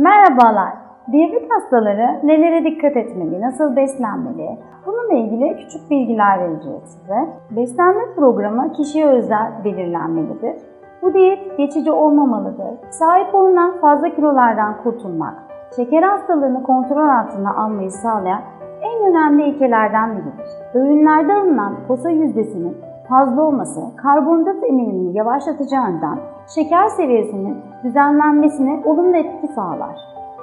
Merhabalar. Diyabet hastaları nelere dikkat etmeli, nasıl beslenmeli? Bununla ilgili küçük bilgiler vereceğiz size. Beslenme programı kişiye özel belirlenmelidir. Bu diyet geçici olmamalıdır. Sahip olunan fazla kilolardan kurtulmak, şeker hastalığını kontrol altına almayı sağlayan en önemli ilkelerden biridir. Öğünlerde alınan posa yüzdesinin fazla olması karbonhidrat eminimini yavaşlatacağından şeker seviyesinin düzenlenmesine olumlu etki sağlar.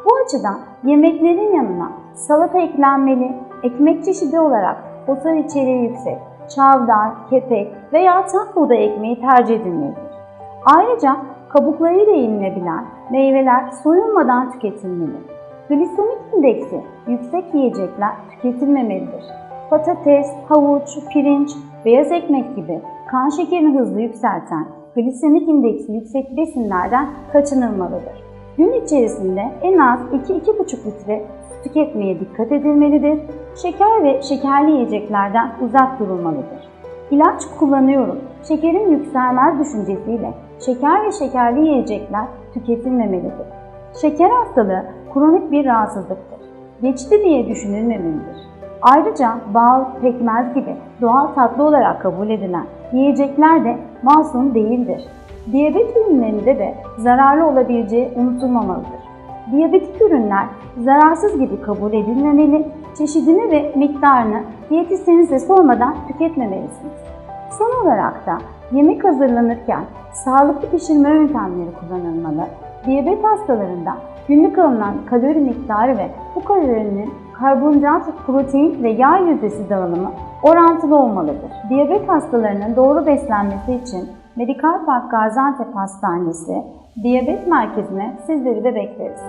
Bu açıdan yemeklerin yanına salata eklenmeli, ekmek çeşidi olarak fosfor içeriği yüksek, çavdar, kepek veya tam buğday ekmeği tercih edilmelidir. Ayrıca kabuklarıyla yenilebilen meyveler soyulmadan tüketilmeli. Glisemik indeksi yüksek yiyecekler tüketilmemelidir. Patates, havuç, pirinç, beyaz ekmek gibi kan şekerini hızlı yükselten glisemik indeksi yüksek besinlerden kaçınılmalıdır. Gün içerisinde en az 2-2,5 litre su tüketmeye dikkat edilmelidir. Şeker ve şekerli yiyeceklerden uzak durulmalıdır. İlaç kullanıyorum, şekerim yükselmez düşüncesiyle şeker ve şekerli yiyecekler tüketilmemelidir. Şeker hastalığı kronik bir rahatsızlıktır. Geçti diye düşünülmemelidir. Ayrıca bal, pekmez gibi doğal tatlı olarak kabul edilen yiyecekler de masum değildir. Diyabet ürünlerinde de zararlı olabileceği unutulmamalıdır. Diyabetik ürünler zararsız gibi kabul edilmemeli, çeşidini ve miktarını diyetisyenize sormadan tüketmemelisiniz. Son olarak da yemek hazırlanırken sağlıklı pişirme yöntemleri kullanılmalı. Diyabet hastalarında günlük alınan kalori miktarı ve bu kalorinin karbonhidrat, protein ve yağ yüzdesi dağılımı orantılı olmalıdır. Diyabet hastalarının doğru beslenmesi için Medikal Park Gaziantep Hastanesi Diyabet Merkezi'ne sizleri de bekleriz.